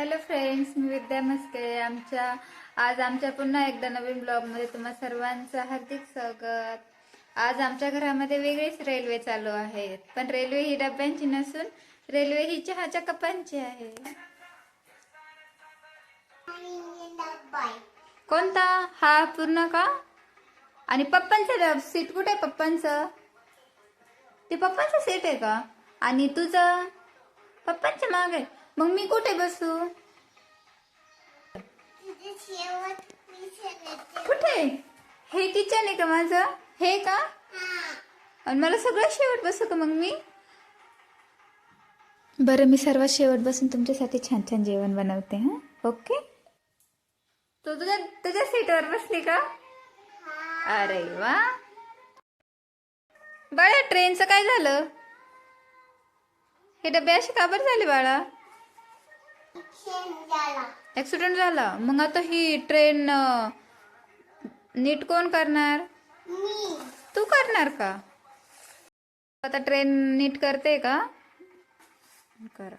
Hello friends मी विद्या मस्के आमच्या आज आमच्या पुन्हा एकदा नवीन ब्लॉगमध्ये तुम्हा सर्वांचं हार्दिक स्वागत. आज आमच्या घरामध्ये वेगळीच रेल्वे चालू आहेत. पण रेल्वे ही डब्यांची नसून रेल्वे ही चहाच्या कपांची आहे. कोणता? हा पूर्ण का? आणि पप्पांचं डब सीट कुठे आहे पप्पांचं? ते पप्पांचं सीट आहे का? आणि तुझं? पप्पांच्या मागे. मग मी कुठे बसू? कुठे? हे किचन आहे का माझं? हे का? आणि मला सगळं शेवट बसू का मग मी? बरं मी सर्वात शेवट बसून तुमच्यासाठी छान छान जेवण बनवते हा? ओके? तू तुझ्या तुझ्या सीटवर बसली का? अरे वा! बाळा ट्रेनचं काय झालं? हे डबे असे का बरं झाले बाळा? ऍक्सिडेंट झाला. मग आता ही ट्रेन नीट कोण करणार? तू करणार का? आता ट्रेन नीट करते का? कर.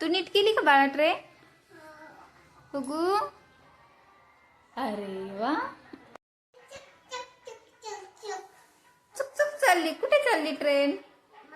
तू नीट केली का बाळा ट्रेन बघू. अरे वा. चुक चुक चालली. कुठे चालली ट्रेन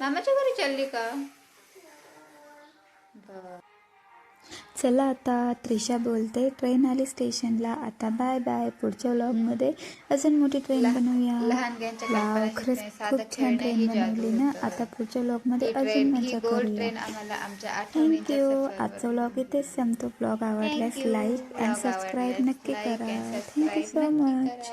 मामाच्या घरी चालली का? बर. चला आता त्रिशा बोलते. ट्रेन आली स्टेशनला. आता बाय बाय पुढच्या व्लॉगमध्ये अजून मोठी ट्रेन बनवूया. खरंच खूप छान ट्रेन बनवली ना. आता पुढच्या व्लॉगमध्ये अजून मजा करूया. थँक्यू आजचा व्लॉग इथेच संपतो. ब्लॉग आवडल्यास. लाईक अँड सबस्क्राईब नक्की करा. Thank you so much.